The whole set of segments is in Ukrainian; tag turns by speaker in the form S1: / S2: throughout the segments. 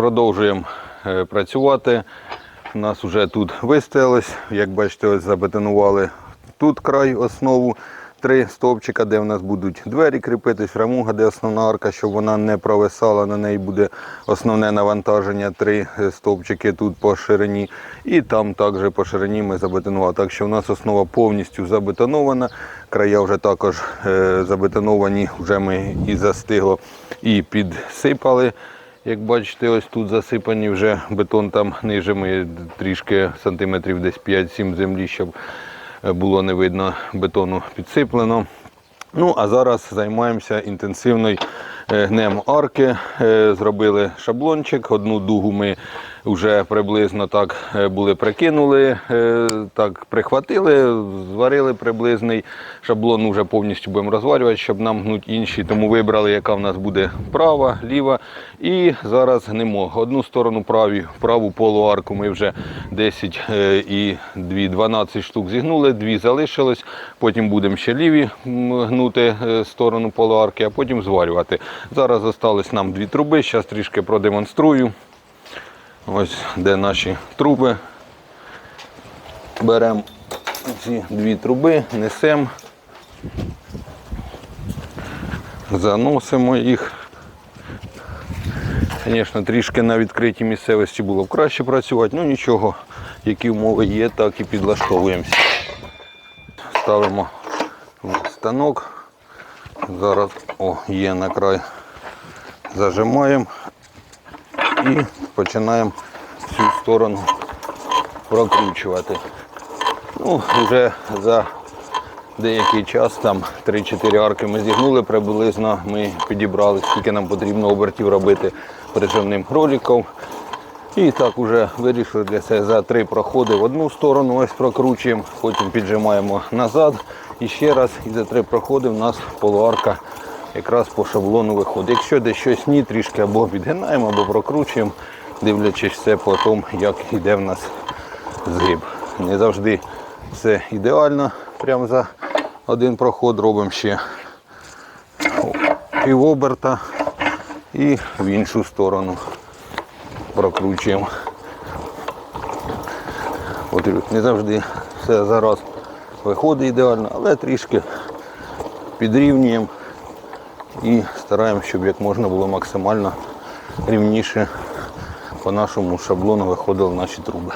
S1: продовжуємо е, працювати. У нас вже тут вистоялось. Як бачите, ось забетонували тут край основу. Три стовпчика, де в нас будуть двері кріпитись, рамуга, де основна арка, щоб вона не провисала, на неї буде основне навантаження. Три е, стовпчики тут по ширині. І там також по ширині ми забетонували. Так що у нас основа повністю забетонована. Края вже також е, забетоновані, вже ми і застигло, і підсипали. Як бачите, ось тут засипані вже бетон там ниже ми трішки сантиметрів десь 5-7 землі, щоб е, було не видно бетону підсиплено. Ну, а зараз займаємося інтенсивною е, гнем арки. Е, Зробили шаблончик. Одну дугу ми вже приблизно так е, були прикинули, е, так прихватили, зварили приблизний шаблон, вже повністю будемо розварювати, щоб нам гнути інші. Тому вибрали, яка в нас буде права, ліва. І зараз гнемо. Одну сторону праві, праву полуарку ми вже 10 е, і 2, 12 штук зігнули, дві залишилось. Потім будемо ще ліві гнути сторону полуарки, а потім зварювати. Зараз залишилось нам дві труби, зараз трішки продемонструю. Ось де наші труби. Беремо ці дві труби, несемо, заносимо їх. Звісно, трішки на відкритій місцевості було б краще працювати, ну нічого, які умови є, так і підлаштовуємося. Ставимо станок. Зараз о, є на край. Зажимаємо і починаємо цю сторону прокручувати. Ну, вже за деякий час, там 3-4 арки ми зігнули приблизно, ми підібрали, скільки нам потрібно обертів робити приживним кроликом. І так вже вирішили для себе за три проходи в одну сторону ось прокручуємо, потім піджимаємо назад. І ще раз, і за три проходи в нас полуарка якраз по шаблону виходить. Якщо десь щось ні, трішки або відгинаємо, або прокручуємо, дивлячись все по тому, як йде в нас згиб. Не завжди все ідеально. Прямо за один проход робимо ще півоберта і в іншу сторону прокручуємо. От не завжди все зараз виходить ідеально, але трішки підрівнюємо і стараємося, щоб як можна було максимально рівніше по нашому шаблону виходили наші труби.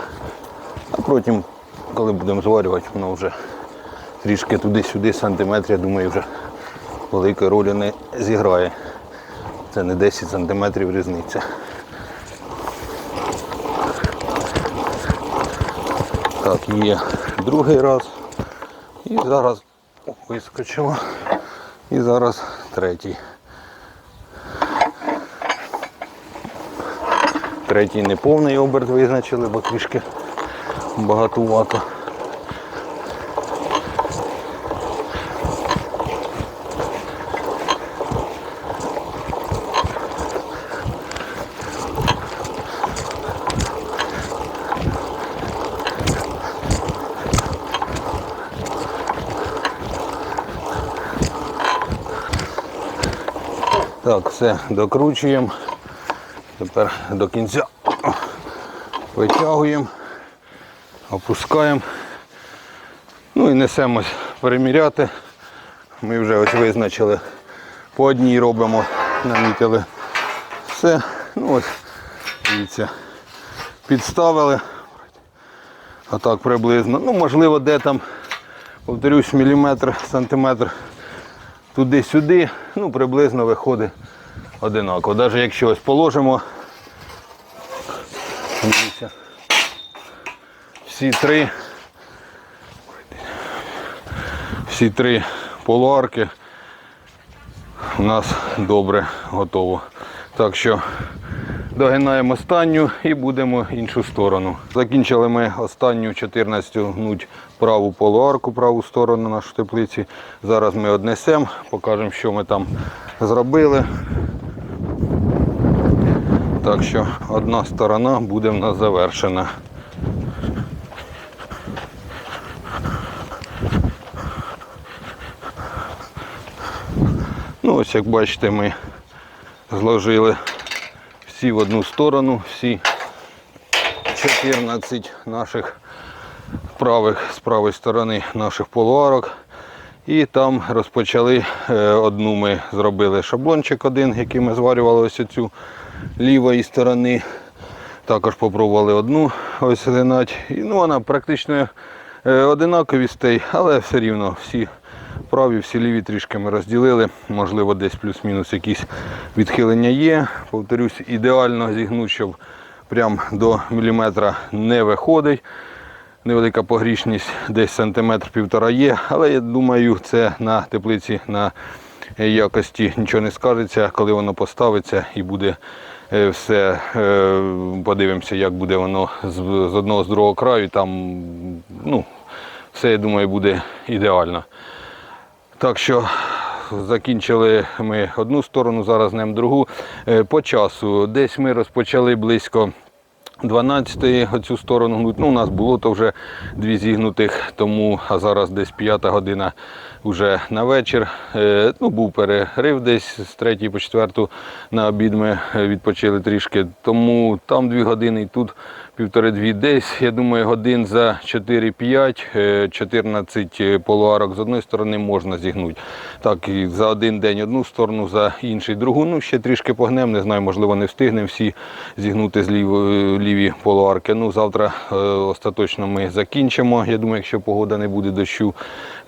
S1: А потім, коли будемо зварювати, воно вже трішки туди-сюди сантиметр, я думаю, вже великої ролі не зіграє. Це не 10 сантиметрів різниця. Так, є другий раз. І зараз О, вискочило. І зараз третій. Третій неповний оберт визначили, бо трішки багатувато. Так, все, докручуємо. Тепер до кінця витягуємо, опускаємо. Ну і несемось переміряти. Ми вже ось визначили по одній робимо, намітили все. Ну ось, дивіться, підставили. Отак приблизно. Ну, можливо, де там, повторюсь, міліметр, сантиметр туди-сюди, ну, приблизно виходить одинаково. Навіть якщо ось положимо, дивіться, всі три, всі три полуарки у нас добре готово. Так що догинаємо останню і будемо іншу сторону. Закінчили ми останню 14 гнуть праву полуарку, праву сторону нашої теплиці. Зараз ми однесемо, покажемо, що ми там зробили. Так що одна сторона буде в нас завершена. Ну ось як бачите, ми зложили всі в одну сторону, всі 14 наших правих з правої сторони наших полуарок. І там розпочали е, одну ми зробили шаблончик один, який ми зварювали ось цю лівої сторони. Також попробували одну ось линать. І ну, вона практично е, одинаковістей, але все рівно всі праві, всі ліві трішки ми розділили. Можливо, десь плюс-мінус якісь відхилення є. Повторюсь, ідеально зігнути, щоб прям до міліметра не виходить. Невелика погрішність, десь сантиметр півтора є, але я думаю, це на теплиці на якості нічого не скажеться, коли воно поставиться і буде е, все. е, Подивимося, як буде воно з, одного з другого краю. Там ну, все, я думаю, буде ідеально. Так що закінчили ми одну сторону, зараз нем другу. Е, По часу десь ми розпочали близько 12-ї оцю сторону гнуть. Ну, у нас було то вже дві зігнутих, тому а зараз десь п'ята година вже на вечір. Е, ну, був перерив десь з 3 по 4 на обід ми е, відпочили трішки. Тому там дві години і тут півтори-дві десь. Я думаю, годин за 4-5, е, 14 полуарок з одної сторони можна зігнути. Так, і за один день одну сторону, за інший другу. Ну, ще трішки погнемо, не знаю, можливо, не встигнемо всі зігнути з лівої, ліві полуарки. Ну, завтра е, остаточно ми закінчимо. Я думаю, якщо погода не буде дощу,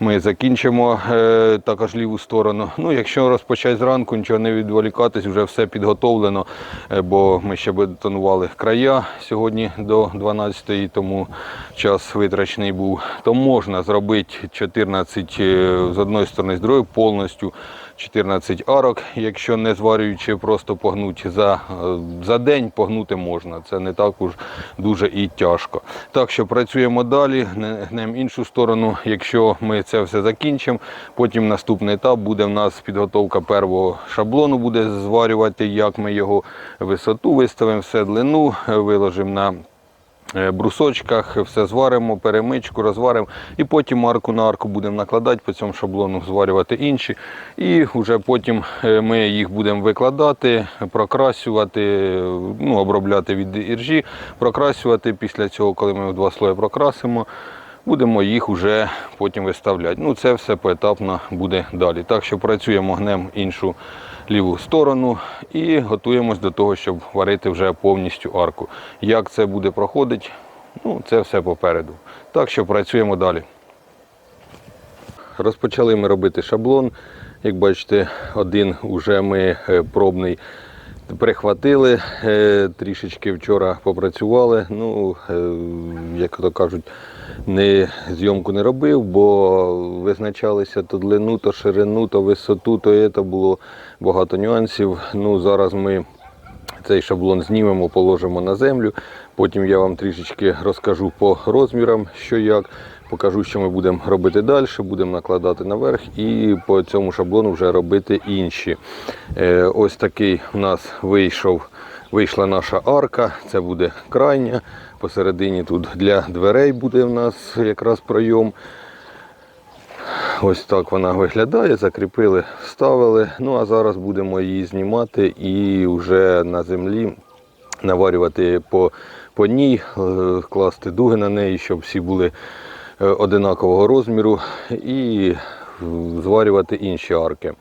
S1: ми закінчимо е, також ліву сторону. Ну, якщо розпочати зранку, нічого не відволікатись, вже все підготовлено, е, бо ми ще бетонували края сьогодні до 12-ї, тому час витрачений був. То можна зробити 14 е, з одної сторони, з другої повністю 14 арок, якщо не зварюючи, просто погнути за, е, за день погнути можна. Це не так уж дуже і тяжко. Так що працюємо далі, гнемо іншу сторону. Якщо ми це все закінчимо, потім наступний етап буде в нас підготовка первого шаблону, буде зварювати, як ми його висоту виставимо, все длину, е, виложимо на брусочках, все зваримо, перемичку, розваримо і потім арку на арку будемо накладати, по цьому шаблону зварювати інші. І вже потім е, ми їх будемо викладати, прокрасювати, е, ну, обробляти від іржі, прокрасювати. Після цього, коли ми в два слої прокрасимо, будемо їх вже потім виставляти. Ну, це все поетапно буде далі. Так що працюємо гнем іншу ліву сторону і готуємось до того, щоб варити вже повністю арку. Як це буде проходити, ну, це все попереду. Так що працюємо далі. Розпочали ми робити шаблон. Як бачите, один вже ми е, пробний прихватили, е, трішечки вчора попрацювали. Ну, е, як то кажуть, не, зйомку не робив, бо визначалися то длину, то ширину, то висоту, то це було багато нюансів. Ну, зараз ми цей шаблон знімемо, положимо на землю. Потім я вам трішечки розкажу по розмірам, що як. Покажу, що ми будемо робити далі, будемо накладати наверх і по цьому шаблону вже робити інші. Е, Ось такий у нас вийшов, вийшла наша арка. Це буде крайня. Посередині тут для дверей буде у нас якраз пройом. Ось так вона виглядає, закріпили, вставили. Ну а зараз будемо її знімати і вже на землі наварювати по, по ній, е, класти дуги на неї, щоб всі були одинакового розміру і е, зварювати інші арки.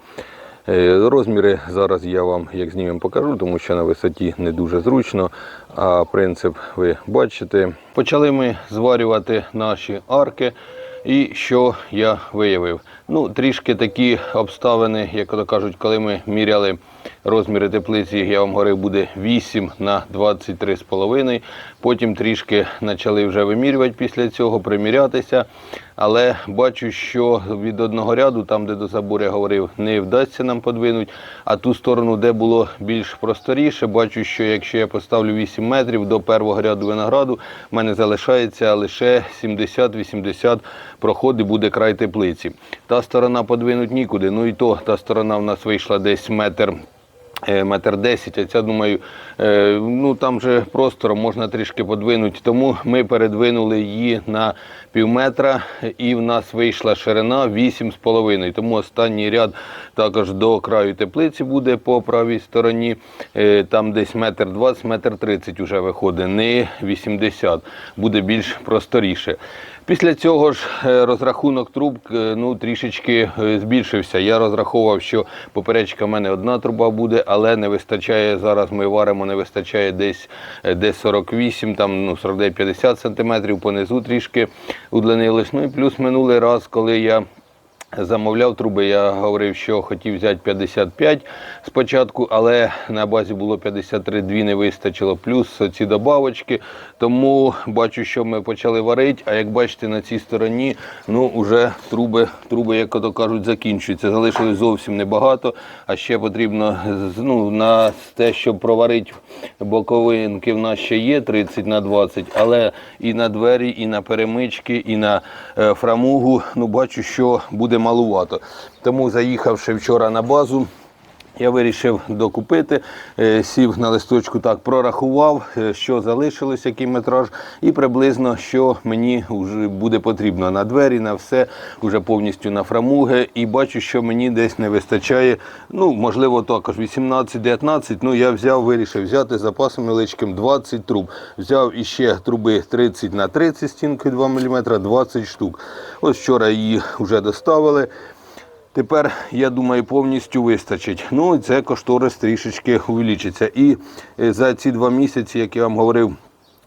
S1: Е, Розміри зараз я вам як знімемо покажу, тому що на висоті не дуже зручно. А принцип ви бачите. Почали ми зварювати наші арки. І що я виявив? Ну, трішки такі обставини, як то кажуть, коли ми міряли розміри теплиці, я вам говорив, буде 8 на 23,5. Потім трішки почали вже вимірювати після цього, примірятися. Але бачу, що від одного ряду, там де до забору я говорив, не вдасться нам подвинути. А ту сторону, де було більш просторіше, бачу, що якщо я поставлю 8 метрів до першого ряду винограду, в мене залишається лише 70-80 проходи буде край теплиці. Та сторона подвинуть нікуди. Ну і то та сторона в нас вийшла десь метр метр десять, а ця, думаю, е, ну там же простором можна трішки подвинути. Тому ми передвинули її на пів метра, і в нас вийшла ширина 8,5. Тому останній ряд також до краю теплиці буде по правій стороні. Е, Там десь метр 20, метр 30 вже виходить, не 80. Буде більш просторіше. Після цього ж е, розрахунок труб е, ну, трішечки е, збільшився. Я розраховував, що поперечка в мене одна труба буде, але не вистачає зараз. Ми варимо, не вистачає десь, десь 48, там ну 49-50 сантиметрів понизу трішки удлинилось. Ну і плюс минулий раз, коли я Замовляв труби, я говорив, що хотів взяти 55 спочатку, але на базі було 53, дві не вистачило, плюс ці добавочки. Тому бачу, що ми почали варити, а як бачите, на цій стороні ну, вже труби, труби, як то кажуть, закінчуються. Залишилось зовсім небагато, а ще потрібно ну, на те, щоб проварити боковинки, в нас ще є 30 на 20, але і на двері, і на перемички, і на е, фрамугу, ну бачу, що буде малувато. Тому заїхавши вчора на базу. Я вирішив докупити, е, сів на листочку, так прорахував, е, що залишилось, який метраж, і приблизно що мені вже буде потрібно на двері, на все, вже повністю на фрамуги. І бачу, що мені десь не вистачає. Ну, можливо, також 18-19. Ну, я взяв, вирішив взяти запасом невеличким 20 труб. Взяв іще труби 30 на 30 стінкою 2 мм, 20 штук. Ось вчора її вже доставили. Тепер, я думаю, повністю вистачить. Ну, і це кошторис трішечки увеличиться. І е, за ці два місяці, як я вам говорив,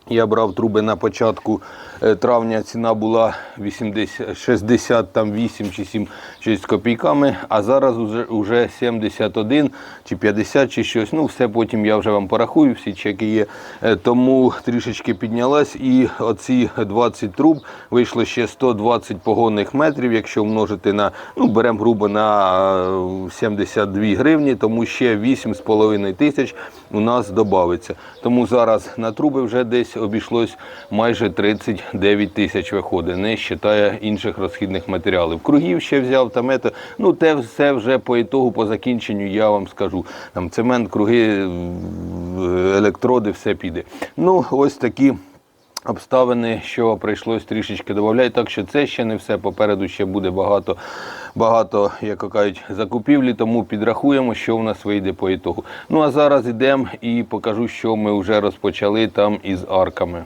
S1: я брав труби на початку е, травня, ціна була 80, 68 чи 7 з копійками, а зараз уже 71 чи 50 чи щось. Ну, все потім я вже вам порахую, всі чеки є. Е, Тому трішечки піднялась і оці 20 труб вийшло ще 120 погонних метрів, якщо множити на, ну, беремо грубо на е, 72 гривні, тому ще 8,5 тисяч у нас додається. Тому зараз на труби вже десь обійшлось майже 39 тисяч виходить, не вважає інших розхідних матеріалів. Кругів ще взяв там. Ну, те все вже по ітогу, по закінченню, я вам скажу. Там цемент, круги, електроди, все піде. Ну, ось такі обставини, що прийшлось трішечки додати. Так що це ще не все. Попереду ще буде багато, багато, як кажуть, закупівлі, тому підрахуємо, що в нас вийде по ітогу. Ну а зараз йдемо і покажу, що ми вже розпочали там із арками.